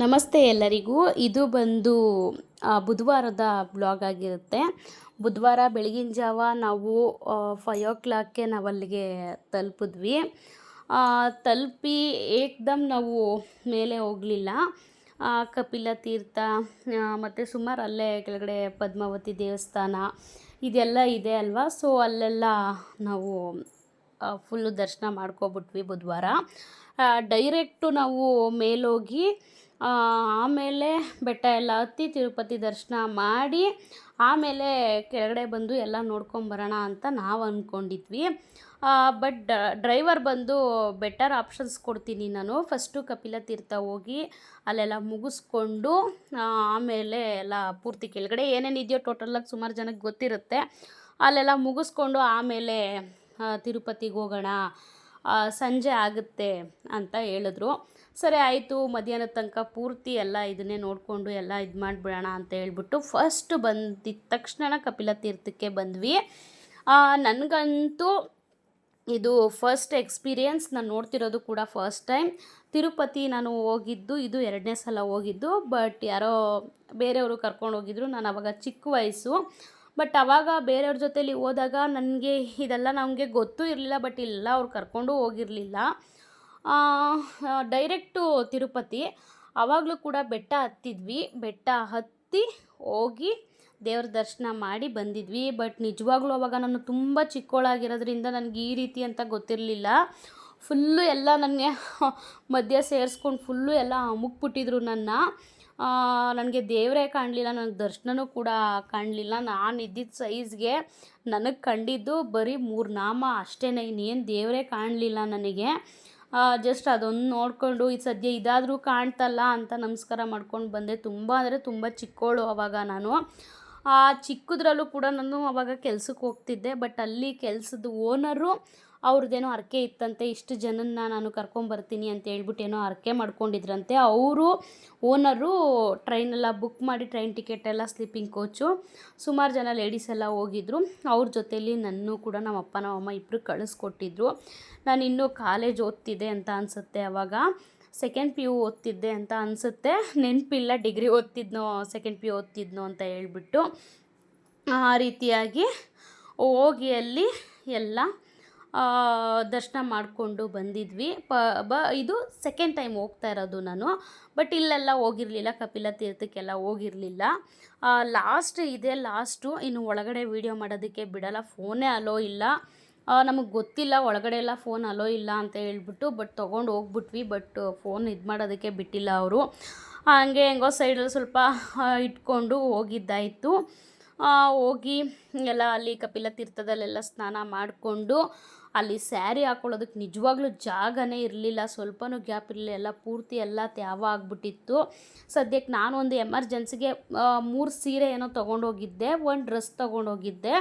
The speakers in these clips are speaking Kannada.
ನಮಸ್ತೆ ಎಲ್ಲರಿಗೂ. ಇದು ಬಂದು ಬುಧವಾರದ ಬ್ಲಾಗ್ ಆಗಿರುತ್ತೆ. ಬುಧವಾರ ಬೆಳಗಿನ ಜಾವ ನಾವು ಫೈವ್ ಓ ಕ್ಲಾಕ್ಗೆ ನಾವು ಅಲ್ಲಿಗೆ ತಲುಪಿದ್ವಿ. ತಲುಪಿ ಏಕ್ದಮ್ ನಾವು ಮೇಲೆ ಹೋಗಲಿಲ್ಲ. ಕಪಿಲ ತೀರ್ಥ ಮತ್ತು ಸುಮಾರು ಅಲ್ಲೇ ಕೆಳಗಡೆ ಪದ್ಮಾವತಿ ದೇವಸ್ಥಾನ, ಇದೆಲ್ಲ ಇದೆ ಅಲ್ವಾ? ಸೊ ಅಲ್ಲೆಲ್ಲ ನಾವು ಫುಲ್ಲು ದರ್ಶನ ಮಾಡ್ಕೊಬಿಟ್ವಿ ಬುಧವಾರ. ಡೈರೆಕ್ಟು ನಾವು ಮೇಲೋಗಿ ಆಮೇಲೆ ಬೆಟ್ಟ ಎಲ್ಲ ಹತ್ತಿ ತಿರುಪತಿ ದರ್ಶನ ಮಾಡಿ ಆಮೇಲೆ ಕೆಳಗಡೆ ಬಂದು ಎಲ್ಲ ನೋಡ್ಕೊಂಬರೋಣ ಅಂತ ನಾವು ಅಂದ್ಕೊಂಡಿದ್ವಿ ಬಟ್ ಡ್ರೈವರ್ ಬಂದು ಬೆಟರ್ ಆಪ್ಷನ್ಸ್ ಕೊಡ್ತೀನಿ ನಾನು. ಫಸ್ಟು ಕಪಿಲ ತೀರ್ಥ ಹೋಗಿ ಅಲ್ಲೆಲ್ಲ ಮುಗಿಸ್ಕೊಂಡು ಆಮೇಲೆ ಎಲ್ಲ ಪೂರ್ತಿ ಕೆಳಗಡೆ ಏನೇನು ಇದೆಯೋ ಟೋಟಲಾಗಿ ಸುಮಾರು ಜನಕ್ಕೆ ಗೊತ್ತಿರುತ್ತೆ. ಅಲ್ಲೆಲ್ಲ ಮುಗಿಸ್ಕೊಂಡು ಆಮೇಲೆ ತಿರುಪತಿಗೆ ಹೋಗೋಣ ಸಂಜೆ ಆಗುತ್ತೆ ಅಂತ ಹೇಳಿದ್ರು. ಸರಿ ಆಯಿತು, ಮಧ್ಯಾಹ್ನದ ತನಕ ಪೂರ್ತಿ ಎಲ್ಲ ಇದನ್ನೇ ನೋಡಿಕೊಂಡು ಎಲ್ಲ ಇದು ಮಾಡಿಬಿಡೋಣ ಅಂತ ಹೇಳ್ಬಿಟ್ಟು ಫಸ್ಟ್ ಬಂದಿದ್ದ ತಕ್ಷಣ ಕಪಿಲ ತೀರ್ಥಕ್ಕೆ ಬಂದ್ವಿ. ನನಗಂತೂ ಇದು ಫಸ್ಟ್ ಎಕ್ಸ್ಪೀರಿಯನ್ಸ್ ನಾನು ನೋಡ್ತಿರೋದು ಕೂಡ ಫಸ್ಟ್ ಟೈಮ್ ತಿರುಪತಿ ನಾನು ಹೋಗಿದ್ದು, ಇದು ಎರಡನೇ ಸಲ ಹೋಗಿದ್ದು ಬಟ್ ಯಾರೋ ಬೇರೆಯವರು ಕರ್ಕೊಂಡು ಹೋಗಿದ್ರು, ನಾನು ಅವಾಗ ಚಿಕ್ಕ ವಯಸ್ಸು. ಬಟ್ ಅವಾಗ ಬೇರೆಯವ್ರ ಜೊತೇಲಿ ಹೋದಾಗ ನನಗೆ ಇದೆಲ್ಲ ನಮಗೆ ಗೊತ್ತೂ ಇರಲಿಲ್ಲ ಬಟ್ ಇಲ್ಲ, ಅವ್ರು ಕರ್ಕೊಂಡು ಹೋಗಿರಲಿಲ್ಲ. ಡೈರೆಕ್ಟು ತಿರುಪತಿ. ಆವಾಗಲೂ ಕೂಡ ಬೆಟ್ಟ ಹತ್ತಿದ್ವಿ. ಬೆಟ್ಟ ಹತ್ತಿ ಹೋಗಿ ದೇವ್ರ ದರ್ಶನ ಮಾಡಿ ಬಂದಿದ್ವಿ. ಬಟ್ ನಿಜವಾಗ್ಲೂ ಅವಾಗ ನಾನು ತುಂಬ ಚಿಕ್ಕವಳಾಗಿರೋದ್ರಿಂದ ನನಗೆ ಈ ರೀತಿ ಅಂತ ಗೊತ್ತಿರಲಿಲ್ಲ. ಫುಲ್ಲು ಎಲ್ಲ ನನಗೆ ಮಧ್ಯ ಸೇರಿಸ್ಕೊಂಡು ಫುಲ್ಲು ಎಲ್ಲ ಅಮುಕ್ಬಿಟ್ಟಿದ್ರು ನನ್ನ. ನನಗೆ ದೇವರೇ ಕಾಣಲಿಲ್ಲ. ನನಗೆ ದರ್ಶನನೂ ಕೂಡ ಕಾಣಲಿಲ್ಲ. ನಾನು ಇದ್ದಿದ್ದ ಸೈಜ್ಗೆ ನನಗೆ ಕಂಡಿದ್ದು ಬರೀ ಮೂರು ನಾಮ ಅಷ್ಟೇ ಇನ್ನೇನು ದೇವರೇ ಕಾಣಲಿಲ್ಲ ನನಗೆ. ಜಸ್ಟ್ ಅದೊಂದು ನೋಡಿಕೊಂಡು ಇದು ಸದ್ಯ ಇದಾದರೂ ಕಾಣ್ತಲ್ಲ ಅಂತ ನಮಸ್ಕಾರ ಮಾಡ್ಕೊಂಡು ಬಂದೆ. ತುಂಬ ಅಂದರೆ ತುಂಬ ಚಿಕ್ಕವಳು ಅವಾಗ ನಾನು. ಆ ಚಿಕ್ಕದ್ರಲ್ಲೂ ಕೂಡ ನಾನು ಅವಾಗ ಕೆಲ್ಸಕ್ಕೆ ಹೋಗ್ತಿದ್ದೆ ಬಟ್ ಅಲ್ಲಿ ಕೆಲಸದ ಓನರು ಅವ್ರದ್ದೇನೋ ಹರಕೆ ಇತ್ತಂತೆ, ಇಷ್ಟು ಜನನ್ನ ನಾನು ಕರ್ಕೊಂಬರ್ತೀನಿ ಅಂತ ಹೇಳ್ಬಿಟ್ಟು ಏನೋ ಹರಕೆ ಮಾಡ್ಕೊಂಡಿದ್ರಂತೆ. ಅವರು ಓನರು ಟ್ರೈನೆಲ್ಲ ಬುಕ್ ಮಾಡಿ ಟ್ರೈನ್ ಟಿಕೆಟ್ ಎಲ್ಲ ಸ್ಲೀಪಿಂಗ್ ಕೋಚು ಸುಮಾರು ಜನ ಲೇಡೀಸ್ ಎಲ್ಲ ಹೋಗಿದ್ರು. ಅವ್ರ ಜೊತೆಯಲ್ಲಿ ನನ್ನೂ ಕೂಡ ನಮ್ಮ ಅಪ್ಪ ನಮ್ಮ ಅಮ್ಮ ಇಬ್ಬರು ಕಳಿಸ್ಕೊಟ್ಟಿದ್ರು. ನಾನು ಇನ್ನೂ ಕಾಲೇಜ್ ಓದ್ತಿದ್ದೆ ಅಂತ ಅನಿಸುತ್ತೆ ಅವಾಗ. ಸೆಕೆಂಡ್ ಪಿ ಯು ಓದ್ತಿದ್ದೆ ಅಂತ ಅನಿಸುತ್ತೆ. ನೆನಪಿಲ್ಲ ಡಿಗ್ರಿ ಓದ್ತಿದ್ನೋ ಸೆಕೆಂಡ್ ಪಿ ಯು ಓದ್ತಿದ್ನೋ ಅಂತ ಹೇಳ್ಬಿಟ್ಟು, ಆ ರೀತಿಯಾಗಿ ಹೋಗಿ ಅಲ್ಲಿ ಎಲ್ಲ ದರ್ಶನ ಮಾಡಿಕೊಂಡು ಬಂದಿದ್ವಿ. ಪ, ಬ, ಇದು ಸೆಕೆಂಡ್ ಟೈಮ್ ಹೋಗ್ತಾ ಇರೋದು ನಾನು. ಬಟ್ ಇಲ್ಲೆಲ್ಲ ಹೋಗಿರಲಿಲ್ಲ, ಕಪಿಲ ತೀರ್ಥಕ್ಕೆಲ್ಲ ಹೋಗಿರಲಿಲ್ಲ. ಲಾಸ್ಟ್ ಇದೆ ಲಾಸ್ಟು ಇನ್ನು ಒಳಗಡೆ ವೀಡಿಯೋ ಮಾಡೋದಕ್ಕೆ ಬಿಡಲ್ಲ ಫೋನೇ ಅಲೋ ಇಲ್ಲ. ನಮಗೆ ಗೊತ್ತಿಲ್ಲ, ಒಳಗಡೆ ಎಲ್ಲ ಫೋನ್ ಅಲೋ ಇಲ್ಲ ಅಂತ ಹೇಳ್ಬಿಟ್ಟು ಬಟ್ ತೊಗೊಂಡು ಹೋಗ್ಬಿಟ್ವಿ ಬಟ್ ಫೋನ್ ಇದು ಮಾಡೋದಕ್ಕೆ ಬಿಟ್ಟಿಲ್ಲ ಅವರು. ಹಂಗೆ ಹೆಂಗೋ ಸೈಡಲ್ಲಿ ಸ್ವಲ್ಪ ಇಟ್ಕೊಂಡು ಹೋಗಿದ್ದಾಯಿತು. ಹೋಗಿ ಎಲ್ಲ ಅಲ್ಲಿ ಕಪಿಲ ತೀರ್ಥದಲ್ಲೆಲ್ಲ ಸ್ನಾನ ಮಾಡಿಕೊಂಡು ಅಲ್ಲಿ ಸ್ಯಾರಿ ಹಾಕೊಳ್ಳೋದಕ್ಕೆ ನಿಜವಾಗ್ಲೂ ಜಾಗನೇ ಇರಲಿಲ್ಲ, ಸ್ವಲ್ಪನೂ ಗ್ಯಾಪ್ ಇರಲಿಲ್ಲ, ಎಲ್ಲ ಪೂರ್ತಿ ಎಲ್ಲ ತ್ಯಾವ ಆಗಿಬಿಟ್ಟಿತ್ತು. ಸದ್ಯಕ್ಕೆ ನಾನು ಒಂದು ಎಮರ್ಜೆನ್ಸಿಗೆ ಮೂರು ಸೀರೆ ಏನೋ ತೊಗೊಂಡೋಗಿದ್ದೆ, ಒಂದು ಡ್ರೆಸ್ ತೊಗೊಂಡೋಗಿದ್ದೆ.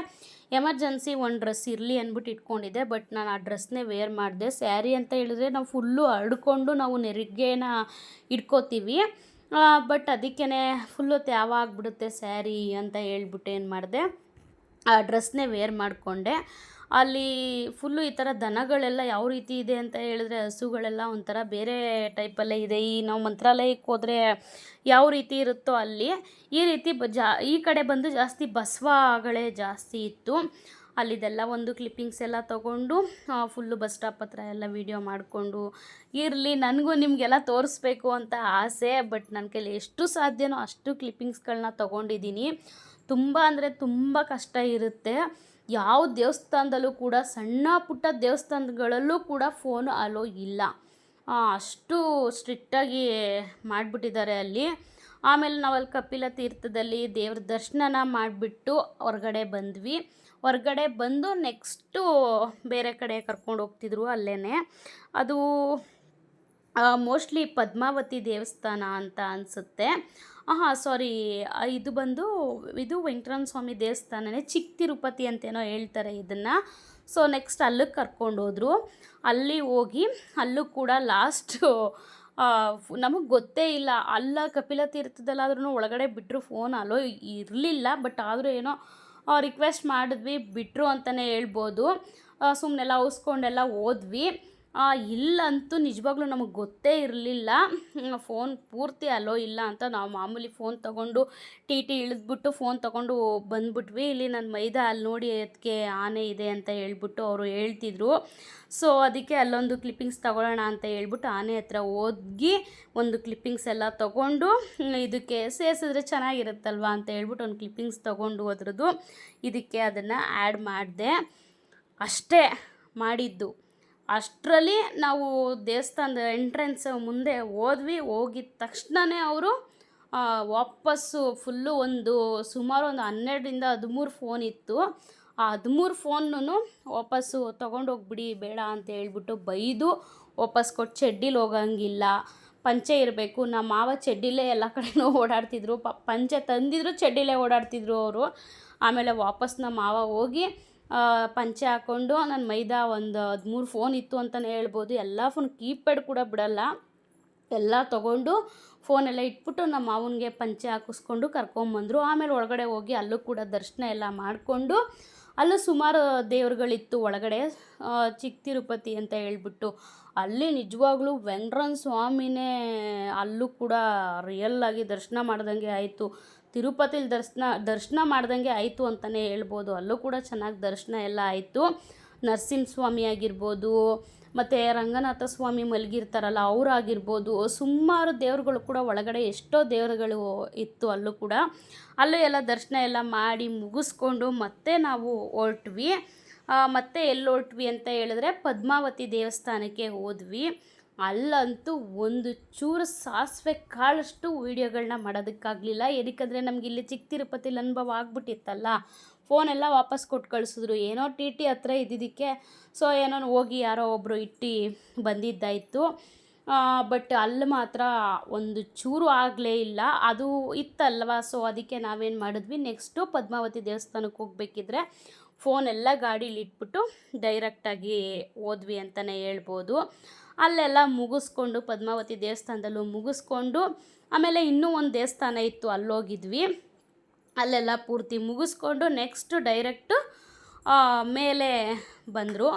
ಎಮರ್ಜೆನ್ಸಿ ಒಂದು ಡ್ರೆಸ್ ಇರಲಿ ಅಂದ್ಬಿಟ್ಟು ಇಟ್ಕೊಂಡಿದ್ದೆ, ಬಟ್ ನಾನು ಆ ಡ್ರೆಸ್ನೇ ವೇರ್ ಮಾಡಿದೆ. ಸ್ಯಾರಿ ಅಂತ ಹೇಳಿದ್ರೆ ನಾವು ಫುಲ್ಲು ಹರಡ್ಕೊಂಡು ನಾವು ನೆರಿಗೆನ ಇಟ್ಕೋತೀವಿ. ಬಟ್ ಅದಕ್ಕೇ ಫುಲ್ಲು ತ್ಯಾವ ಆಗಿಬಿಡುತ್ತೆ ಸ್ಯಾರಿ ಅಂತ ಹೇಳ್ಬಿಟ್ಟು ಏನು ಮಾಡಿದೆ, ಆ ಡ್ರೆಸ್ನೇ ವೇರ್ ಮಾಡಿಕೊಂಡೆ. ಅಲ್ಲಿ ಫುಲ್ಲು ಈ ಥರ ದನಗಳೆಲ್ಲ ಯಾವ ರೀತಿ ಇದೆ ಅಂತ ಹೇಳಿದ್ರೆ ಹಸುಗಳೆಲ್ಲ ಒಂಥರ ಬೇರೆ ಟೈಪಲ್ಲೇ ಇದೆ. ಈ ನಾವು ಮಂತ್ರಾಲಯಕ್ಕೆ ಹೋದರೆ ಯಾವ ರೀತಿ ಇರುತ್ತೋ ಅಲ್ಲಿ ಈ ರೀತಿ ಬ ಜಾ ಈ ಕಡೆ ಬಂದು ಜಾಸ್ತಿ ಬಸವಗಳೇ ಜಾಸ್ತಿ ಇತ್ತು. ಅಲ್ಲಿದೆಲ್ಲ ಒಂದು ಕ್ಲಿಪ್ಪಿಂಗ್ಸ್ ಎಲ್ಲ ತೊಗೊಂಡು ಫುಲ್ಲು ಬಸ್ ಸ್ಟಾಪ್ ಹತ್ರ ಎಲ್ಲ ವೀಡಿಯೋ ಮಾಡಿಕೊಂಡು ಇರಲಿ, ನನಗೂ ನಿಮಗೆಲ್ಲ ತೋರಿಸ್ಬೇಕು ಅಂತ ಆಸೆ ಬಟ್ ನನ್ನ ಕೈಲಿ ಎಷ್ಟು ಸಾಧ್ಯನೋ ಅಷ್ಟು ಕ್ಲಿಪ್ಪಿಂಗ್ಸ್ಗಳನ್ನ ತೊಗೊಂಡಿದ್ದೀನಿ. ತುಂಬ ಅಂದರೆ ತುಂಬ ಕಷ್ಟ ಇರುತ್ತೆ. ಯಾವ ದೇವಸ್ಥಾನದಲ್ಲೂ ಕೂಡ ಸಣ್ಣ ಪುಟ್ಟ ದೇವಸ್ಥಾನಗಳಲ್ಲೂ ಕೂಡ ಫೋನ್ ಅಲೋ ಇಲ್ಲ. ಅಷ್ಟು ಸ್ಟ್ರಿಕ್ಟಾಗಿ ಮಾಡಿಬಿಟ್ಟಿದ್ದಾರೆ ಅಲ್ಲಿ. ಆಮೇಲೆ ನಾವಲ್ಲಿ ಕಪಿಲ ತೀರ್ಥದಲ್ಲಿ ದೇವ್ರ ದರ್ಶನನ ಮಾಡಿಬಿಟ್ಟು ಹೊರಗಡೆ ಬಂದ್ವಿ. ಹೊರಗಡೆ ಬಂದು ನೆಕ್ಸ್ಟು ಬೇರೆ ಕಡೆ ಕರ್ಕೊಂಡು ಹೋಗ್ತಿದ್ರು ಅಲ್ಲೇ ಅದು ಮೋಸ್ಟ್ಲಿ ಪದ್ಮಾವತಿ ದೇವಸ್ಥಾನ ಅಂತ ಅನಿಸುತ್ತೆ. ಹಾಂ ಸಾರಿ. ಇದು ಬಂದು ಇದು ವೆಂಕಟರಮಣ ಸ್ವಾಮಿ ದೇವಸ್ಥಾನನೇ ಚಿಕ್ಕ ತಿರುಪತಿ ಅಂತೇನೋ ಹೇಳ್ತಾರೆ ಇದನ್ನು. ಸೊ ನೆಕ್ಸ್ಟ್ ಅಲ್ಲಿಗೆ ಕರ್ಕೊಂಡು ಹೋದರು. ಅಲ್ಲಿ ಹೋಗಿ, ಅಲ್ಲೂ ಕೂಡ ಲಾಸ್ಟು ನಮಗೆ ಗೊತ್ತೇ ಇಲ್ಲ. ಅಲ್ಲ ಕಪಿಲ ತೀರ್ಥದಲ್ಲಾದ್ರೂ ಒಳಗಡೆ ಬಿಟ್ಟರು ಫೋನ್ ಅಲೋ ಇರಲಿಲ್ಲ. ಬಟ್ ಆದರೂ ಏನೋ ರಿಕ್ವೆಸ್ಟ್ ಮಾಡಿದ್ವಿ ಬಿಟ್ಟರು ಅಂತಲೇ ಹೇಳ್ಬೋದು. ಸುಮ್ಮನೆಲ್ಲ ಉಸ್ಕೊಂಡೆಲ್ಲ ಹೋದ್ವಿ. ಆ, ಇಲ್ಲ ಅಂತೂ ನಿಜವಾಗ್ಲೂ ನಮಗೆ ಗೊತ್ತೇ ಇರಲಿಲ್ಲ. ಫೋನ್ ಪೂರ್ತಿ ಅಲೋ ಇಲ್ಲ ಅಂತ ನಾವು ಮಾಮೂಲಿ ಫೋನ್ ತೊಗೊಂಡು ಟಿ ಟಿ ಇಳಿದ್ಬಿಟ್ಟು ಫೋನ್ ತೊಗೊಂಡು ಬಂದ್ಬಿಟ್ವಿ. ಇಲ್ಲಿ ನನ್ನ ಮೈದಾ ಅಲ್ಲಿ ನೋಡಿ ಅದಕ್ಕೆ ಆನೆ ಇದೆ ಅಂತ ಹೇಳ್ಬಿಟ್ಟು ಅವರು ಹೇಳ್ತಿದ್ರು. ಸೊ ಅದಕ್ಕೆ ಅಲ್ಲೊಂದು ಕ್ಲಿಪ್ಪಿಂಗ್ಸ್ ತಗೊಳ್ಳೋಣ ಅಂತ ಹೇಳ್ಬಿಟ್ಟು ಆನೆ ಹತ್ರ ಹೋಗಿ ಒಂದು ಕ್ಲಿಪ್ಪಿಂಗ್ಸ್ ಎಲ್ಲ ತೊಗೊಂಡು ಇದಕ್ಕೆ ಸೇರಿಸಿದ್ರೆ ಚೆನ್ನಾಗಿರುತ್ತಲ್ವ ಅಂತ ಹೇಳ್ಬಿಟ್ಟು ಒಂದು ಕ್ಲಿಪ್ಪಿಂಗ್ಸ್ ತೊಗೊಂಡು ಅದ್ರದ್ದು ಇದಕ್ಕೆ ಅದನ್ನು ಆ್ಯಡ್ ಮಾಡಿದೆ. ಅಷ್ಟೇ ಮಾಡಿದ್ದು. ಅಷ್ಟರಲ್ಲಿ ನಾವು ದೇವಸ್ಥಾನದ ಎಂಟ್ರೆನ್ಸ್ ಮುಂದೆ ಹೋದ್ವಿ. ಹೋಗಿದ ತಕ್ಷಣವೇ ಅವರು ವಾಪಸ್ಸು ಫುಲ್ಲು ಒಂದು ಸುಮಾರು ಒಂದು ಹನ್ನೆರಡರಿಂದ ಹದಿಮೂರು ಫೋನ್ ಇತ್ತು. ಆ ಹದಿಮೂರು ಫೋನ್ನೂ ವಾಪಸ್ಸು ತೊಗೊಂಡೋಗ್ಬಿಡಿ, ಬೇಡ ಅಂತ ಹೇಳ್ಬಿಟ್ಟು ಬೈದು ವಾಪಸ್ ಕೊಟ್ಟು ಚಡ್ಡಿಲಿ ಹೋಗಂಗಿಲ್ಲ. ಪಂಚೆ ಇರಬೇಕು. ನಮ್ಮ ಮಾವ ಚಡ್ಡಿಲೇ ಎಲ್ಲ ಕಡೆನೂ ಓಡಾಡ್ತಿದ್ರು. ಪಂಚೆ ತಂದಿದ್ರು ಚಡ್ಡಿಲೇ ಓಡಾಡ್ತಿದ್ರು ಅವರು. ಆಮೇಲೆ ವಾಪಸ್ ನಮ್ಮ ಮಾವ ಹೋಗಿ ಪಂಚೆ ಹಾಕ್ಕೊಂಡು ನನ್ನ ಮೈದಾ ಒಂದು ಹದಿಮೂರು ಫೋನ್ ಇತ್ತು ಅಂತಲೇ ಹೇಳ್ಬೋದು. ಎಲ್ಲ ಫೋನ್ ಕೀಪ್ಯಾಡ್ ಕೂಡ ಬಿಡಲ್ಲ. ಎಲ್ಲ ತೊಗೊಂಡು ಫೋನೆಲ್ಲ ಇಟ್ಬಿಟ್ಟು ನಮ್ಮ ಮಾವನಿಗೆ ಪಂಚೆ ಹಾಕಿಸ್ಕೊಂಡು ಕರ್ಕೊಂಬಂದರು ಆಮೇಲೆ ಒಳಗಡೆ ಹೋಗಿ ಅಲ್ಲೂ ಕೂಡ ದರ್ಶನ ಎಲ್ಲ ಮಾಡಿಕೊಂಡು ಅಲ್ಲೂ ಸುಮಾರು ದೇವ್ರುಗಳಿತ್ತು ಒಳಗಡೆ ಚಿಕ್ಕ ತಿರುಪತಿ ಅಂತ ಹೇಳ್ಬಿಟ್ಟು. ಅಲ್ಲಿ ನಿಜವಾಗ್ಲೂ ವೆಂಕಟರಮಣ ಸ್ವಾಮಿನೇ ಅಲ್ಲೂ ಕೂಡ ರಿಯಲ್ ಆಗಿ ದರ್ಶನ ಮಾಡ್ದಂಗೆ ಆಯಿತು. ತಿರುಪತಿಲಿ ದರ್ಶನ ದರ್ಶನ ಮಾಡ್ದಂಗೆ ಆಯಿತು ಅಂತಲೇ ಹೇಳ್ಬೋದು. ಅಲ್ಲೂ ಕೂಡ ಚೆನ್ನಾಗಿ ದರ್ಶನ ಎಲ್ಲ ಆಯಿತು. ನರಸಿಂಹಸ್ವಾಮಿ ಆಗಿರ್ಬೋದು, ಮತ್ತು ರಂಗನಾಥ ಸ್ವಾಮಿ ಮಲಗಿರ್ತಾರಲ್ಲ ಅವರಾಗಿರ್ಬೋದು ಸುಮಾರು ದೇವ್ರುಗಳು ಕೂಡ ಒಳಗಡೆ ಎಷ್ಟೋ ದೇವರುಗಳು ಇತ್ತು ಅಲ್ಲೂ ಕೂಡ. ಅಲ್ಲೂ ಎಲ್ಲ ದರ್ಶನ ಎಲ್ಲ ಮಾಡಿ ಮುಗಿಸ್ಕೊಂಡು ಮತ್ತೆ ನಾವು ಹೊರಟ್ವಿ. ಮತ್ತೆ ಎಲ್ಲಿ ಹೊರಟ್ವಿ ಅಂತ ಹೇಳಿದ್ರೆ ಪದ್ಮಾವತಿ ದೇವಸ್ಥಾನಕ್ಕೆ ಹೋದ್ವಿ. ಅಲ್ಲಂತೂ ಒಂದು ಚೂರು ಸಾಸಿವೆ ಕಾಳಷ್ಟು ವೀಡಿಯೋಗಳನ್ನ ಮಾಡೋದಕ್ಕಾಗಲಿಲ್ಲ. ಏನಕ್ಕಂದರೆ ನಮ್ಗೆ ಇಲ್ಲಿ ಚಿಕ್ಕ ತಿರುಪತಿಲಿ ಅನುಭವ ಆಗ್ಬಿಟ್ಟಿತ್ತಲ್ಲ, ಫೋನೆಲ್ಲ ವಾಪಸ್ ಕೊಟ್ಟು ಕಳಿಸಿದ್ರು. ಏನೋ ಟಿ ಟಿ ಹತ್ರ ಇದ್ದಿದ್ದಕ್ಕೆ, ಸೊ ಏನೋ ಹೋಗಿ ಯಾರೋ ಒಬ್ಬರು ಇಟ್ಟು ಬಂದಿದ್ದಾಯಿತು. ಬಟ್ ಅಲ್ಲಿ ಮಾತ್ರ ಒಂದು ಚೂರು ಆಗಲೇ ಇಲ್ಲ. ಅದು ಇತ್ತಲ್ವ? ಸೊ ಅದಕ್ಕೆ ನಾವೇನು ಮಾಡಿದ್ವಿ ನೆಕ್ಸ್ಟು ಪದ್ಮಾವತಿ ದೇವಸ್ಥಾನಕ್ಕೆ ಹೋಗ್ಬೇಕಿದ್ರೆ ಫೋನೆಲ್ಲ ಗಾಡೀಲಿ ಇಟ್ಬಿಟ್ಟು ಡೈರೆಕ್ಟಾಗಿ ಹೋದ್ವಿ ಅಂತಲೇ ಹೇಳ್ಬೋದು. ಅಲ್ಲೆಲ್ಲ ಮುಗಿಸ್ಕೊಂಡು ಪದ್ಮಾವತಿ ದೇವಸ್ಥಾನದಲ್ಲೂ ಮುಗಿಸ್ಕೊಂಡು ಆಮೇಲೆ ಇನ್ನೂ ಒಂದು ದೇವಸ್ಥಾನ ಇತ್ತು, ಅಲ್ಲೋಗಿದ್ವಿ. ಅಲ್ಲೆಲ್ಲ ಪೂರ್ತಿ ಮುಗಿಸ್ಕೊಂಡು ನೆಕ್ಸ್ಟ್ ಡೈರೆಕ್ಟು ಮೇಲೆ ಬಂದರು.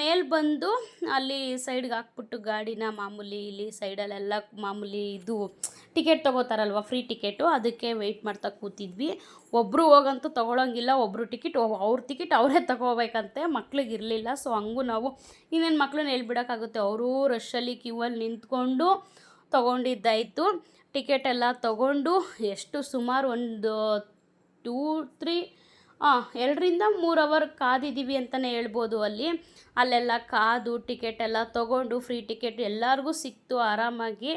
ಮೇಲೆ ಬಂದು ಅಲ್ಲಿ ಸೈಡ್ಗೆ ಹಾಕ್ಬಿಟ್ಟು ಗಾಡಿನ ಮಾಮೂಲಿ ಇಲ್ಲಿ ಸೈಡಲ್ಲೆಲ್ಲ ಮಾಮೂಲಿ ಇದು ಟಿಕೆಟ್ ತೊಗೋತಾರಲ್ವ, ಫ್ರೀ ಟಿಕೆಟು, ಅದಕ್ಕೆ ವೆಯ್ಟ್ ಮಾಡ್ತಾ ಕೂತಿದ್ವಿ. ಒಬ್ಬರು ಹೋಗಂತೂ ತೊಗೊಳಂಗಿಲ್ಲ ಒಬ್ಬರು ಟಿಕೆಟ್ ಅವ್ರ ಟಿಕೆಟ್ ಅವರೇ ತಗೋಬೇಕಂತೆ, ಮಕ್ಳಿಗೆ ಇರಲಿಲ್ಲ. ಸೊ ಹಂಗೂ ನಾವು ಇನ್ನೇನು ಮಕ್ಳನ್ನ ಹೇಳ್ಬಿಡೋಕ್ಕಾಗುತ್ತೆ. ಅವರು ರಶಲ್ಲಿ ಕ್ಯೂವಲ್ಲಿ ನಿಂತ್ಕೊಂಡು ತೊಗೊಂಡಿದ್ದಾಯಿತು. ಟಿಕೆಟ್ ಎಲ್ಲ ತೊಗೊಂಡು ಎಷ್ಟು ಸುಮಾರು ಒಂದು ಟೂ ತ್ರೀ ಹಾಂ ಎರಡರಿಂದ ಮೂರು ಅವರ್ ಕಾದಿದ್ದೀವಿ ಅಂತಲೇ ಹೇಳ್ಬೋದು ಅಲ್ಲಿ. ಅಲ್ಲೆಲ್ಲ ಕಾದು ಟಿಕೆಟ್ ಎಲ್ಲ ತೊಗೊಂಡು ಫ್ರೀ ಟಿಕೆಟ್ ಎಲ್ಲರಿಗೂ ಸಿಕ್ತು ಆರಾಮಾಗಿ.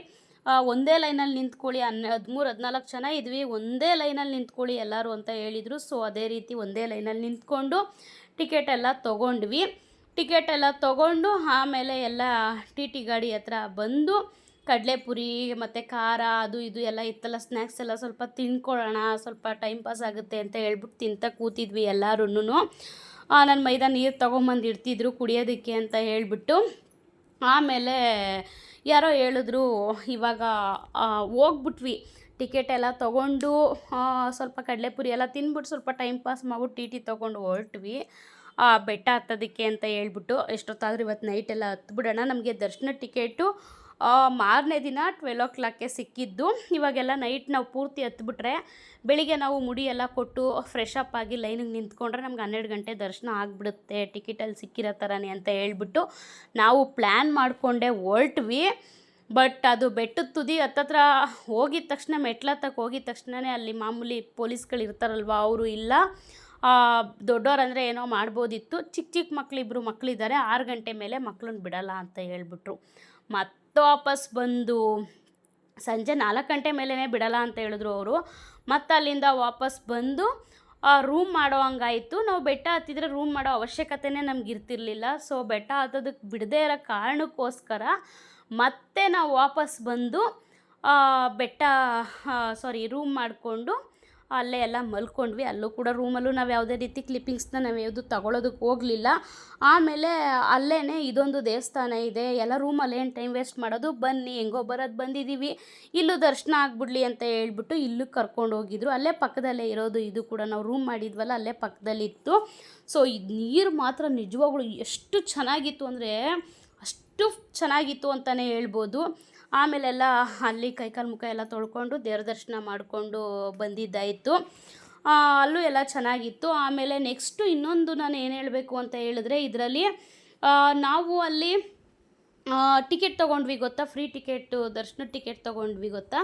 ಒಂದೇ ಲೈನಲ್ಲಿ ನಿಂತ್ಕೊಳ್ಳಿ, ಹನ್ನೆ, ಹದಿಮೂರು, ಹದಿನಾಲ್ಕು ಜನ ಇದ್ವಿ, ಒಂದೇ ಲೈನಲ್ಲಿ ನಿಂತ್ಕೊಳ್ಳಿ ಎಲ್ಲರೂ ಅಂತ ಹೇಳಿದರು. ಸೊ ಅದೇ ರೀತಿ ಒಂದೇ ಲೈನಲ್ಲಿ ನಿಂತ್ಕೊಂಡು ಟಿಕೆಟ್ ಎಲ್ಲ ತೊಗೊಂಡ್ವಿ. ಟಿಕೆಟ್ ಎಲ್ಲ ತೊಗೊಂಡು ಆಮೇಲೆ ಎಲ್ಲ ಟಿ ಟಿ ಗಾಡಿ ಹತ್ರ ಬಂದು ಕಡಲೆಪುರಿ ಮತ್ತು ಖಾರ ಅದು ಇದು ಎಲ್ಲ ಇತ್ತಲ್ಲ ಸ್ನ್ಯಾಕ್ಸ್ ಎಲ್ಲ ಸ್ವಲ್ಪ ತಿನ್ಕೊಳ್ಳೋಣ ಸ್ವಲ್ಪ ಟೈಮ್ ಪಾಸ್ ಆಗುತ್ತೆ ಅಂತ ಹೇಳ್ಬಿಟ್ಟು ತಿಂತ ಕೂತಿದ್ವಿ ಎಲ್ಲರೂ ನನ್ನ ಮೈದಾ ನೀರು ತೊಗೊಂಬಂದು ಇಡ್ತಿದ್ರು ಕುಡಿಯೋದಕ್ಕೆ ಅಂತ ಹೇಳಿಬಿಟ್ಟು. ಆಮೇಲೆ ಯಾರೋ ಹೇಳಿದ್ರು, ಇವಾಗ ಹೋಗ್ಬಿಟ್ವಿ. ಟಿಕೆಟ್ ಎಲ್ಲ ತೊಗೊಂಡು ಸ್ವಲ್ಪ ಕಡಲೆಪುರಿ ಎಲ್ಲ ತಿಂದ್ಬಿಟ್ಟು ಸ್ವಲ್ಪ ಟೈಮ್ ಪಾಸ್ ಮಾಡ್ಬಿಟ್ಟು ಟಿ ಟಿ ತೊಗೊಂಡು ಹೊರಟ್ವಿ. ಬೆಟ್ಟ ಹತ್ತೋದಕ್ಕೆ ಅಂತ ಹೇಳ್ಬಿಟ್ಟು, ಎಷ್ಟೊತ್ತಾದರೂ ಇವತ್ತು ನೈಟೆಲ್ಲ ಹತ್ಬಿಡೋಣ. ನಮಗೆ ದರ್ಶನ ಟಿಕೆಟು ಮಾರನೇ ದಿನ ಟ್ವೆಲ್ ಓ ಕ್ಲಾಕ್ಗೆ ಸಿಕ್ಕಿದ್ದು. ಇವಾಗೆಲ್ಲ ನೈಟ್ ನಾವು ಪೂರ್ತಿ ಹತ್ಬಿಟ್ರೆ ಬೆಳಿಗ್ಗೆ ನಾವು ಮುಡಿ ಎಲ್ಲ ಕೊಟ್ಟು ಫ್ರೆಶ್ ಅಪ್ ಆಗಿ ಲೈನಿಗೆ ನಿಂತ್ಕೊಂಡ್ರೆ ನಮ್ಗೆ ಹನ್ನೆರಡು ಗಂಟೆ ದರ್ಶನ ಆಗಿಬಿಡುತ್ತೆ. ಟಿಕೆಟಲ್ಲಿ ಸಿಕ್ಕಿರೋ ಥರನೇ ಅಂತ ಹೇಳ್ಬಿಟ್ಟು ನಾವು ಪ್ಲ್ಯಾನ್ ಮಾಡಿಕೊಂಡೆ ಹೊರಟ್ವಿ. ಬಟ್ ಅದು ಬೆಟ್ಟದ ತುದಿ ಹತ್ತತ್ರ ಹೋಗಿದ ತಕ್ಷಣ ಮೆಟ್ಲತ್ತಕ್ಕೆ ಹೋಗಿದ ತಕ್ಷಣವೇ ಅಲ್ಲಿ ಮಾಮೂಲಿ ಪೊಲೀಸ್ಗಳು ಇರ್ತಾರಲ್ವ, ಅವರು ಇಲ್ಲ. ದೊಡ್ಡವ್ರು ಅಂದರೆ ಏನೋ ಮಾಡ್ಬೋದಿತ್ತು. ಚಿಕ್ಕ ಚಿಕ್ಕ ಮಕ್ಕಳಿಬ್ರು ಮಕ್ಕಳಿದ್ದಾರೆ ಆರು ಗಂಟೆ ಮೇಲೆ ಮಕ್ಕಳನ್ನ ಬಿಡಲ್ಲ ಅಂತ ಹೇಳ್ಬಿಟ್ರು. ಮತ್ತೆ ವಾಪಸ್ ಬಂದು ಸಂಜೆ ನಾಲ್ಕು ಗಂಟೆ ಮೇಲೇ ಬಿಡಲ್ಲ ಅಂತ ಹೇಳಿದ್ರು ಅವರು. ಮತ್ತು ಅಲ್ಲಿಂದ ವಾಪಸ್ ಬಂದು ರೂಮ್ ಮಾಡೋ ಹಂಗಾಯಿತು. ನಾವು ಬೆಟ್ಟ ಹತ್ತಿದ್ರೆ ರೂಮ್ ಮಾಡೋ ಅವಶ್ಯಕತೆನೇ ನಮ್ಗೆ ಇರ್ತಿರ್ಲಿಲ್ಲ. ಸೊ ಬೆಟ್ಟ ಹತ್ತೋದಕ್ಕೆ ಬಿಡದೇ ಇರೋ ಕಾರಣಕ್ಕೋಸ್ಕರ ಮತ್ತೆ ನಾವು ವಾಪಸ್ ಬಂದು ಬೆಟ್ಟ ಸಾರಿ ರೂಮ್ ಮಾಡಿಕೊಂಡು ಅಲ್ಲೇ ಎಲ್ಲ ಮಲ್ಕೊಂಡ್ವಿ. ಅಲ್ಲೂ ಕೂಡ ರೂಮಲ್ಲೂ ನಾವು ಯಾವುದೇ ರೀತಿ ಕ್ಲಿಪ್ಪಿಂಗ್ಸ್ನ ನಾವು ಯಾವುದು ತಗೊಳ್ಳೋದಕ್ಕೆ ಹೋಗಲಿಲ್ಲ. ಆಮೇಲೆ ಅಲ್ಲೇ ಇದೊಂದು ದೇವಸ್ಥಾನ ಇದೆ. ಎಲ್ಲ ರೂಮಲ್ಲಿ ಏನು ಟೈಮ್ ವೇಸ್ಟ್ ಮಾಡೋದು? ಬನ್ನಿ, ಹೆಂಗೋ ಬರೋದು ಬಂದಿದ್ದೀವಿ ಇಲ್ಲೂ ದರ್ಶನ ಆಗ್ಬಿಡ್ಲಿ ಅಂತ ಹೇಳ್ಬಿಟ್ಟು ಇಲ್ಲೂ ಕರ್ಕೊಂಡು ಹೋಗಿದ್ರು. ಅಲ್ಲೇ ಪಕ್ಕದಲ್ಲೇ ಇರೋದು, ಇದು ಕೂಡ ನಾವು ರೂಮ್ ಮಾಡಿದ್ವಲ್ಲ, ಅಲ್ಲೇ ಪಕ್ಕದಲ್ಲಿತ್ತು ಸೊ ಇದು ನೀರು ಮಾತ್ರ ನಿಜವಾಗ್ಲೂ ಎಷ್ಟು ಚೆನ್ನಾಗಿತ್ತು ಅಂದರೆ ಅಷ್ಟು ಚೆನ್ನಾಗಿತ್ತು ಅಂತಲೇ ಹೇಳ್ಬೋದು. ಆಮೇಲೆಲ್ಲ ಅಲ್ಲಿ ಕೈಕಾಲು ಮುಖ ಎಲ್ಲ ತೊಳ್ಕೊಂಡು ದೇವ್ರ ದರ್ಶನ ಮಾಡಿಕೊಂಡು ಬಂದಿದ್ದಾಯಿತು. ಅಲ್ಲೂ ಎಲ್ಲ ಚೆನ್ನಾಗಿತ್ತು. ಆಮೇಲೆ ನೆಕ್ಸ್ಟು ಇನ್ನೊಂದು ನಾನು ಏನು ಹೇಳಬೇಕು ಅಂತ ಹೇಳಿದ್ರೆ ಇದರಲ್ಲಿ ನಾವು ಅಲ್ಲಿ ಟಿಕೆಟ್ ತೊಗೊಂಡ್ವಿ ಗೊತ್ತಾ? ಫ್ರೀ ಟಿಕೆಟು ದರ್ಶನ ಟಿಕೆಟ್ ತೊಗೊಂಡ್ವಿ ಗೊತ್ತಾ?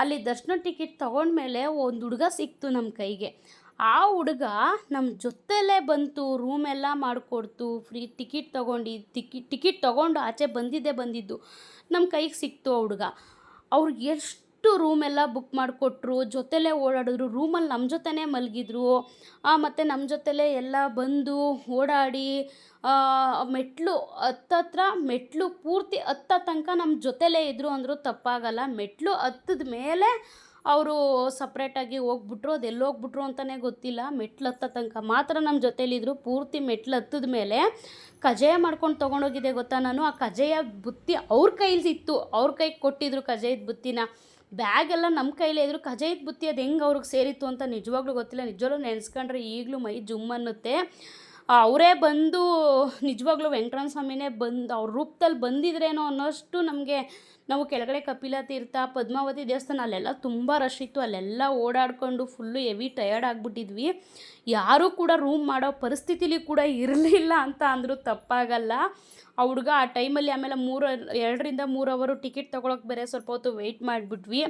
ಅಲ್ಲಿ ದರ್ಶನ ಟಿಕೆಟ್ ತೊಗೊಂಡ್ಮೇಲೆ ಒಂದು ಹುಡುಗ ಸಿಕ್ತು ನಮ್ಮ ಕೈಗೆ. ಆ ಹುಡುಗ ನಮ್ಮ ಜೊತೆಲೇ ಬಂತು ರೂಮೆಲ್ಲ ಮಾಡಿಕೊಡ್ತು ಫ್ರೀ ಟಿಕೆಟ್ ತೊಗೊಂಡು ಟಿಕಿ ಟಿಕೆಟ್ ತೊಗೊಂಡು ಆಚೆ ಬಂದಿದ್ದೇ ಬಂದಿದ್ದು. ನಮ್ಮ ಕೈಗೆ ಸಿಕ್ತು ಆ ಹುಡುಗ. ಅವ್ರಿಗೆ ಎಷ್ಟು ರೂಮೆಲ್ಲ ಬುಕ್ ಮಾಡಿಕೊಟ್ರು, ಜೊತೆಲೇ ಓಡಾಡಿದ್ರು ರೂಮಲ್ಲಿ ನಮ್ಮ ಜೊತೆನೇ ಮಲಗಿದ್ರು. ಮತ್ತು ನಮ್ಮ ಜೊತೆಲೇ ಎಲ್ಲ ಬಂದು ಓಡಾಡಿ ಮೆಟ್ಲು ಹತ್ತತ್ರ, ಮೆಟ್ಲು ಪೂರ್ತಿ ಹತ್ತ ತನಕ ನಮ್ಮ ಜೊತೆಲೇ ಇದ್ದರು ಅಂದರೂ ತಪ್ಪಾಗಲ್ಲ. ಮೆಟ್ಲು ಹತ್ತದ ಮೇಲೆ ಅವರು ಸಪ್ರೇಟಾಗಿ ಹೋಗ್ಬಿಟ್ರು, ಅದು ಎಲ್ಲಿ ಹೋಗ್ಬಿಟ್ರು ಅಂತಲೇ ಗೊತ್ತಿಲ್ಲ. ಮೆಟ್ಲು ಹತ್ತ ತನಕ. ಮಾತ್ರ ನಮ್ಮ ಜೊತೇಲಿದ್ರು, ಪೂರ್ತಿ ಮೆಟ್ಲು ಹತ್ತದ ಮೇಲೆ ಕಜಾಯ ಮಾಡ್ಕೊಂಡು ತೊಗೊಂಡೋಗಿದ್ದೆ ಗೊತ್ತಾ ನಾನು. ಆ ಕಜಾಯ ಬುತ್ತಿ ಅವ್ರ ಕೈಲಿ ಇತ್ತು. ಅವ್ರ ಕೈಗೆ ಕೊಟ್ಟಿದ್ರು ಕಜಾಯದ ಬುತ್ತಿನ. ಬ್ಯಾಗೆಲ್ಲ ನಮ್ಮ ಕೈಲೇ ಇದ್ರು. ಕಜಾಯದ ಬುತ್ತಿ ಅದು ಹೆಂಗೆ ಅವ್ರಿಗೆ ಸೇರಿತ್ತು ಅಂತ ನಿಜವಾಗ್ಲೂ ಗೊತ್ತಿಲ್ಲ. ನಿಜವಾಗ್ಲೂ ನೆನೆಸ್ಕೊಂಡ್ರೆ ಈಗಲೂ ಮೈ ಜುಮ್ ಅನ್ನುತ್ತೆ. ಅವರೇ ಬಂದು ನಿಜವಾಗ್ಲೂ ವೆಂಕಟರಮಣ ಸ್ವಾಮಿನೇ ಬಂದು, ಅವ್ರ ರೂಪದಲ್ಲಿ ಬಂದಿದ್ರೇನೋ ಅನ್ನೋಷ್ಟು ನಮಗೆ ನಾವು ಕೆಳಗಡೆ ಕಪಿಲ ತೀರ್ಥ ಪದ್ಮಾವತಿ ದೇವಸ್ಥಾನ, ಅಲ್ಲೆಲ್ಲ ತುಂಬ ರಶ್ ಇತ್ತು. ಅಲ್ಲೆಲ್ಲ ಓಡಾಡಿಕೊಂಡು ಫುಲ್ಲು ಹೆವಿ ಟಯರ್ಡ್ ಆಗಿಬಿಟ್ಟಿದ್ವಿ. ಯಾರೂ ಕೂಡ ರೂಮ್ ಮಾಡೋ ಪರಿಸ್ಥಿತಿಲಿ ಕೂಡ ಇರಲಿಲ್ಲ ಅಂತ ಅಂದರೂ ತಪ್ಪಾಗಲ್ಲ. ಆ ಹುಡುಗ ಆ ಟೈಮಲ್ಲಿ ಆಮೇಲೆ ಮೂರು, ಎರಡರಿಂದ ಮೂರು ಅವರು ಟಿಕೆಟ್ ತೊಗೊಳಕ್ಕೆ ಬೇರೆ ಸ್ವಲ್ಪ ಹೊತ್ತು ವೆಯ್ಟ್ ಮಾಡಿಬಿಟ್ವಿ.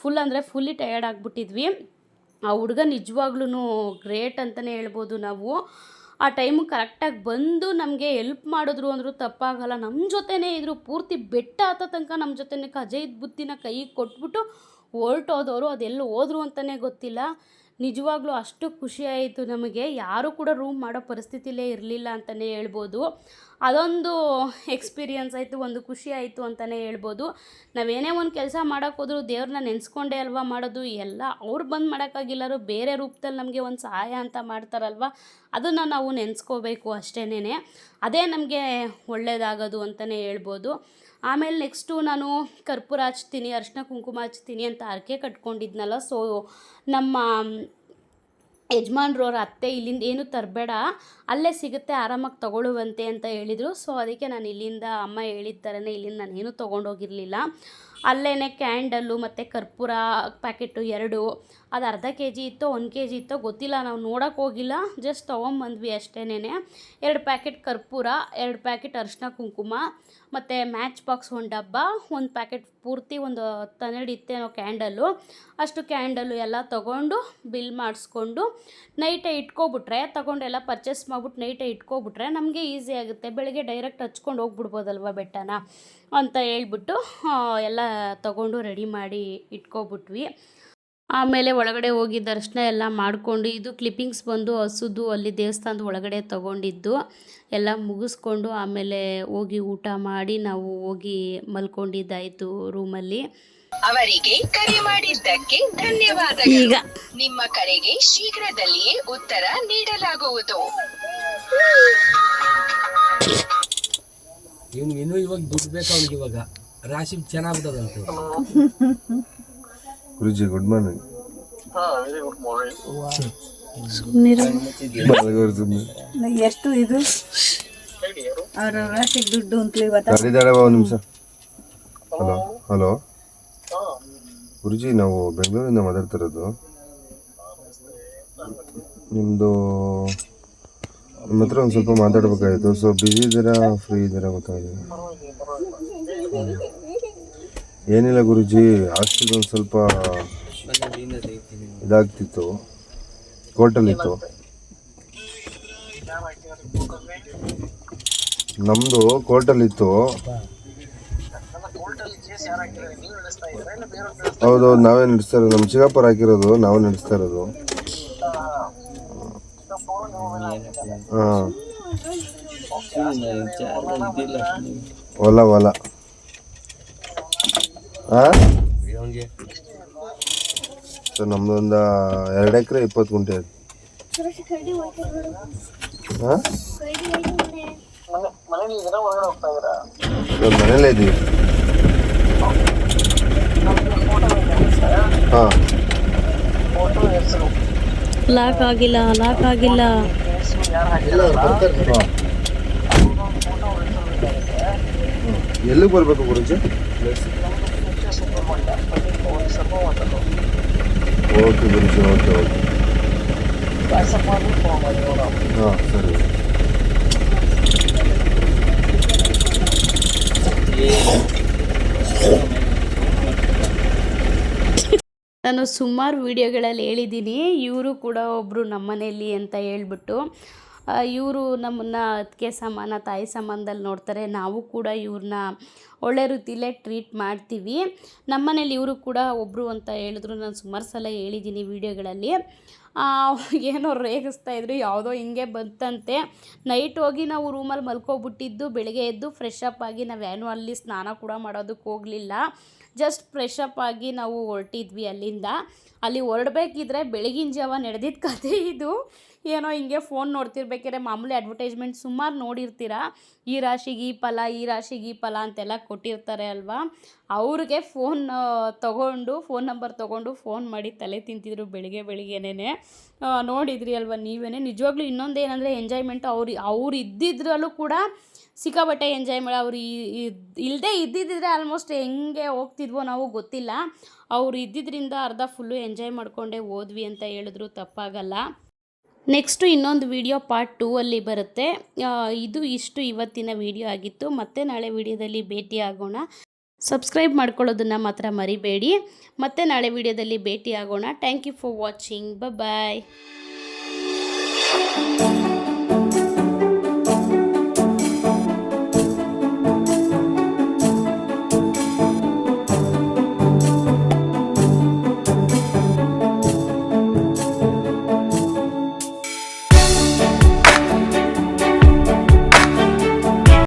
ಫುಲ್ ಅಂದರೆ ಫುಲ್ಲಿ ಟಯರ್ಡ್ ಆಗಿಬಿಟ್ಟಿದ್ವಿ. ಆ ಹುಡುಗ ನಿಜವಾಗ್ಲೂ ಗ್ರೇಟ್ ಅಂತಲೇ ಹೇಳ್ಬೋದು ನಾವು. ಆ ಟೈಮ್ ಕರೆಕ್ಟಾಗಿ ಬಂದು ನಮಗೆ ಎಲ್ಪ್ ಮಾಡಿದ್ರು ಅಂದರೂ ತಪ್ಪಾಗಲ್ಲ. ನಮ್ಮ ಜೊತೆನೇ ಇದ್ರು, ಪೂರ್ತಿ ಬೆಟ್ಟ ಹತ್ತೋ ತನಕ ನಮ್ಮ ಜೊತೆನೇ ಕಜೈದ್ ಬುತ್ತಿನ ಕೈಗೆ ಕೊಟ್ಬಿಟ್ಟು ಹೊರ್ಟೋದವರು. ಅದೆಲ್ಲ ಹೋದ್ರು ಅಂತಲೇ ಗೊತ್ತಿಲ್ಲ. ನಿಜವಾಗ್ಲೂ ಅಷ್ಟು ಖುಷಿಯಾಯಿತು ನಮಗೆ. ಯಾರೂ ಕೂಡ ರೂಮ್ ಮಾಡೋ ಪರಿಸ್ಥಿತಿಲೇ ಇರಲಿಲ್ಲ ಅಂತಲೇ ಹೇಳ್ಬೋದು. ಅದೊಂದು ಎಕ್ಸ್ಪೀರಿಯನ್ಸ್ ಆಯಿತು, ಒಂದು ಖುಷಿ ಆಯಿತು ಅಂತಲೇ ಹೇಳ್ಬೋದು. ನಾವೇನೇ ಒಂದು ಕೆಲಸ ಮಾಡೋಕ್ಕೆ ಹೋದ್ರು ದೇವ್ರನ್ನ ನೆನೆಸ್ಕೊಂಡೇ ಅಲ್ವಾ ಮಾಡೋದು? ಎಲ್ಲ ಅವ್ರು ಬಂದು ಮಾಡೋಕ್ಕಾಗಿಲ್ಲರೂ ಬೇರೆ ರೂಪದಲ್ಲಿ ನಮಗೆ ಒಂದು ಸಹಾಯ ಅಂತ ಮಾಡ್ತಾರಲ್ವ? ಅದನ್ನು ನಾವು ನೆನೆಸ್ಕೋಬೇಕು ಅಷ್ಟೇನೆ ಅದೇ ನಮಗೆ ಒಳ್ಳೆಯದಾಗೋದು ಅಂತಲೇ ಹೇಳ್ಬೋದು. ಆಮೇಲೆ ನೆಕ್ಸ್ಟು ನಾನು ಕರ್ಪೂರ ಹಚ್ತೀನಿ, ಅರಿಶಿನ ಕುಂಕುಮ ಹಚ್ತೀನಿ ಅಂತ ಹರಕೆ ಕಟ್ಕೊಂಡಿದ್ನಲ್ಲ ಸೊ ನಮ್ಮ ಯಜಮಾನ್ರು ಅವ್ರ ಅತ್ತೆ ಇಲ್ಲಿಂದ ಏನು ತರಬೇಡ, ಅಲ್ಲೇ ಸಿಗುತ್ತೆ, ಆರಾಮಾಗಿ ತಗೊಳ್ಳುವಂತೆ ಅಂತ ಹೇಳಿದರು. ಸೊ ಅದಕ್ಕೆ ನಾನು ಇಲ್ಲಿಂದ ಅಮ್ಮ ಹೇಳಿದ ಥರನೇ ಇಲ್ಲಿಂದ ನಾನೇನು ತೊಗೊಂಡೋಗಿರಲಿಲ್ಲ. ಅಲ್ಲೇ ಕ್ಯಾಂಡಲ್ಲು ಮತ್ತು ಕರ್ಪೂರ ಪ್ಯಾಕೆಟು ಎರಡು. ಅದು ಅರ್ಧ ಕೆ ಜಿ ಇತ್ತೋ, ಒಂದು ಕೆ ಜಿ ಇತ್ತೋ ಗೊತ್ತಿಲ್ಲ. ನಾವು ನೋಡೋಕೆ ಹೋಗಿಲ್ಲ. ಜಸ್ಟ್ ತೊಗೊಂಬಂದ್ವಿ ಅಷ್ಟೇನೆ ಎರಡು ಪ್ಯಾಕೆಟ್ ಕರ್ಪೂರ, ಎರಡು ಪ್ಯಾಕೆಟ್ ಅರಿಶಿನ ಕುಂಕುಮ, ಮತ್ತು ಮ್ಯಾಚ್ ಬಾಕ್ಸ್ ಒಂದು ಡಬ್ಬ, ಒಂದು ಪ್ಯಾಕೆಟ್ ಪೂರ್ತಿ ಒಂದು ಇತ್ತೇನೋ ಕ್ಯಾಂಡಲ್ಲು. ಅಷ್ಟು ಕ್ಯಾಂಡಲ್ಲು ಎಲ್ಲ ತೊಗೊಂಡು ಬಿಲ್ ಮಾಡಿಸ್ಕೊಂಡು ನೈಟೇ ಇಟ್ಕೊಬಿಟ್ರೆ ತೊಗೊಂಡೆಲ್ಲ ಪರ್ಚೇಸ್ ಮಾಡ್ಬಿಟ್ಟು ನೈಟೇ ಇಟ್ಕೊಬಿಟ್ರೆ ನಮಗೆ ಈಸಿ ಆಗುತ್ತೆ. ಬೆಳಗ್ಗೆ ಡೈರೆಕ್ಟ್ ಹಚ್ಕೊಂಡು ಹೋಗ್ಬಿಡ್ಬೋದಲ್ವ ಬೆಟ್ಟನ? ಅಂತ ಹೇಳ್ಬಿಟ್ಟು ಎಲ್ಲ ತಗೊಂಡು ರೆಡಿ ಮಾಡಿ ಇಟ್ಕೊಬಿಟ್ವಿ. ಆಮೇಲೆ ಒಳಗಡೆ ಹೋಗಿ ದರ್ಶನ ಎಲ್ಲ ಮಾಡಿಕೊಂಡು ಇದು ಕ್ಲಿಪ್ಪಿಂಗ್ಸ್ ಬಂದು ಹಸುದು ಅಲ್ಲಿ ದೇವಸ್ಥಾನದ ಒಳಗಡೆ ತಗೊಂಡಿದ್ದು. ಎಲ್ಲ ಮುಗಿಸ್ಕೊಂಡು ಆಮೇಲೆ ಹೋಗಿ ಊಟ ಮಾಡಿ ನಾವು ಹೋಗಿ ಮಲ್ಕೊಂಡಿದ್ದಾಯಿತು ರೂಮಲ್ಲಿ. ಅವರಿಗೆ ಕರೆ ಮಾಡಿದ್ದಕ್ಕೆ ಧನ್ಯವಾದಗಳು. ಈಗ. ನಿಮ್ಮ ಕರೆಗೆ ಶೀಘ್ರದಲ್ಲಿಯೇ ಉತ್ತರ ನೀಡಲಾಗುವುದು. ಇವ್ನು ಇನ್ನೂ ಇವಾಗ ದುಡ್ಡು ಬೇಕು ಅವ್ನಿಗೆ ಇವಾಗ. ರಾಶಿ ಚೆನ್ನಾಗ್ತದಂತೆ ಗುರುಜಿ ಗುಡ್ ಮಾರ್ನಿಂಗ್. ಎಷ್ಟು ಇದು? ಅವ್ರ ರಾಶಿಗೆ ದುಡ್ಡು ಅಂತ ಕರೀದಾಳೆ ಒಂದು ನಿಮಿಷ. ಹಲೋ? ಹಲೋ ಗುರುಜಿ ನಾವು ಬೆಂಗಳೂರಿಂದ ಮಾತಾಡ್ತಿರೋದು ನಿಮ್ಮದು ನಿಮ್ಮ ಹತ್ರ ಒಂದು ಸ್ವಲ್ಪ ಮಾತಾಡಬೇಕಾಗಿತ್ತು. ಸೊ ಬ್ಯುಸಿ ಇದ್ದೀರಾ ಫ್ರೀ ಇದ್ದೀರಾ ಗೊತ್ತಾಗಿದೆ ಏನಿಲ್ಲ ಗುರುಜಿ ಆಸ್ತಿಗೆ ಒಂದು ಸ್ವಲ್ಪ ಇದಾಗ್ತಿತ್ತು. ಕೋರ್ಟಲ್ಲಿತ್ತು ನಮ್ಮದು ಕೋರ್ಟಲ್ಲಿತ್ತು ಹೌದು ನಾವೇ ನಡೆಸ್ತಾ ಇರೋದು. ನಮ್ಮ ಚಿಕ್ಕಪ್ಪರು ಹಾಕಿರೋದು, ನಾವೇ ನಡೆಸ್ತಾ ಇರೋದು. ಹೊಲ ಹೊಲ ಸೊ ನಮ್ದೊಂದು ಎರಡು ಎಕರೆ ಇಪ್ಪತ್ತು ಗುಂಟೆ ಅದು. ಮನೇಲೇ ಇದ್ದೀವಿ ಹಾಂ. ಲಾಕ್ ಆಗಿಲ್ಲ ಲಾಕ್ ಆಗಿಲ್ಲ. ಎಲ್ಲಿಗೆ ಬರಬೇಕು Guruji okay Guruji okay okay ಹಾಂ ಸರಿ ನಾನು ಸುಮಾರು ವಿಡಿಯೋಗಳಲ್ಲಿ ಹೇಳಿದ್ದೀನಿ, ಇವರು ಕೂಡ ಒಬ್ಬರು ನಮ್ಮನೇಲಿ ಅಂತ ಹೇಳ್ಬಿಟ್ಟು. ಇವರು ನಮ್ಮನ್ನು ಅದಕ್ಕೆ ಸಮಾನ, ತಾಯಿ ಸಮಾನದಲ್ಲಿ ನೋಡ್ತಾರೆ. ನಾವು ಕೂಡ ಇವ್ರನ್ನ ಒಳ್ಳೆ ರೀತಿಯಲ್ಲೇ ಟ್ರೀಟ್ ಮಾಡ್ತೀವಿ. ನಮ್ಮನೇಲಿ ಇವರು ಕೂಡ ಒಬ್ಬರು ಅಂತ ಹೇಳಿದ್ರು. ನಾನು ಸುಮಾರು ಸಲ ಹೇಳಿದ್ದೀನಿ ವಿಡಿಯೋಗಳಲ್ಲಿ. ಏನೋ ರೇಗಿಸ್ತಾ ಇದ್ರು, ಯಾವುದೋ ಹಿಂಗೆ ಬಂತಂತೆ. ನೈಟ್ ಹೋಗಿ ನಾವು ರೂಮಲ್ಲಿ ಮಲ್ಕೊಬಿಟ್ಟಿದ್ದು, ಬೆಳಗ್ಗೆ ಎದ್ದು ಫ್ರೆಶ್ ಅಪ್ ಆಗಿ ನಾವು ಏನೂ ಅಲ್ಲಿ ಸ್ನಾನ ಕೂಡ ಮಾಡೋದಕ್ಕೆ ಹೋಗಲಿಲ್ಲ. ಜಸ್ಟ್ ಫ್ರೆಶ್ ಅಪ್ ಆಗಿ ನಾವು ಹೊರಟಿದ್ವಿ ಅಲ್ಲಿಂದ. ಅಲ್ಲಿ ಹೊರಡ್ಬೇಕಿದ್ರೆ ಬೆಳಗಿನ ಜಾವ ನಡೆದಿದ್ದ ಕಥೆ ಇದು. ಏನೋ ಹಿಂಗೆ ಫೋನ್ ನೋಡ್ತಿರ್ಬೇಕಾದ್ರೆ ಮಾಮೂಲಿ ಅಡ್ವರ್ಟೈಸ್ಮೆಂಟ್ ಸುಮಾರು ನೋಡಿರ್ತೀರ. ಈ ರಾಶಿಗೆ ಈ ಫಲ, ಈ ರಾಶಿಗೆ ಈ ಫಲ ಅಂತೆಲ್ಲ ಕೊಟ್ಟಿರ್ತಾರೆ ಅಲ್ವಾ? ಅವ್ರಿಗೆ ಫೋನ್ ತೊಗೊಂಡು, ಫೋನ್ ನಂಬರ್ ತೊಗೊಂಡು ಫೋನ್ ಮಾಡಿ ತಲೆ ತಿಂತಿದ್ರು ಬೆಳಿಗ್ಗೆ ಬೆಳಿಗ್ಗೆನೇ ನೋಡಿದ್ರಿ ಅಲ್ವಾ ನೀವೇ ನಿಜವಾಗ್ಲೂ ಇನ್ನೊಂದು ಏನಂದರೆ ಎಂಜಾಯ್ಮೆಂಟ್ ಅವ್ರು ಅವ್ರು ಇದ್ದಿದ್ರಲ್ಲೂ ಕೂಡ ಸಿಕ್ಕಾಬಟ್ಟೆ ಎಂಜಾಯ್ ಮಾಡಿ ಅವ್ರು ಇಲ್ಲದೆ ಇದ್ದಿದ್ದರೆ ಆಲ್ಮೋಸ್ಟ್ ಹೆಂಗೆ ಹೋಗ್ತಿದ್ವೋ ನಾವು ಗೊತ್ತಿಲ್ಲ. ಅವ್ರು ಇದ್ದಿದ್ದರಿಂದ ಅರ್ಧ ಫುಲ್ಲು ಎಂಜಾಯ್ ಮಾಡಿಕೊಂಡೇ ಹೋದ್ವಿ ಅಂತ ಹೇಳಿದ್ರು, ತಪ್ಪಾಗಲ್ಲ. ನೆಕ್ಸ್ಟು ಇನ್ನೊಂದು ವಿಡಿಯೋ ಪಾರ್ಟ್ ಟೂ ಅಲ್ಲಿ ಬರುತ್ತೆ. ಇದು ಇಷ್ಟು ಇವತ್ತಿನ ವಿಡಿಯೋ ಆಗಿತ್ತು. ಮತ್ತೆ ನಾಳೆ ವಿಡಿಯೋದಲ್ಲಿ ಭೇಟಿ ಆಗೋಣ ಸಬ್ಸ್ಕ್ರೈಬ್ ಮಾಡ್ಕೊಳ್ಳೋದನ್ನು ಮಾತ್ರ ಮರಿಬೇಡಿ. ಮತ್ತೆ ನಾಳೆ ವಿಡಿಯೋದಲ್ಲಿ ಭೇಟಿ ಆಗೋಣ thank you for watching bye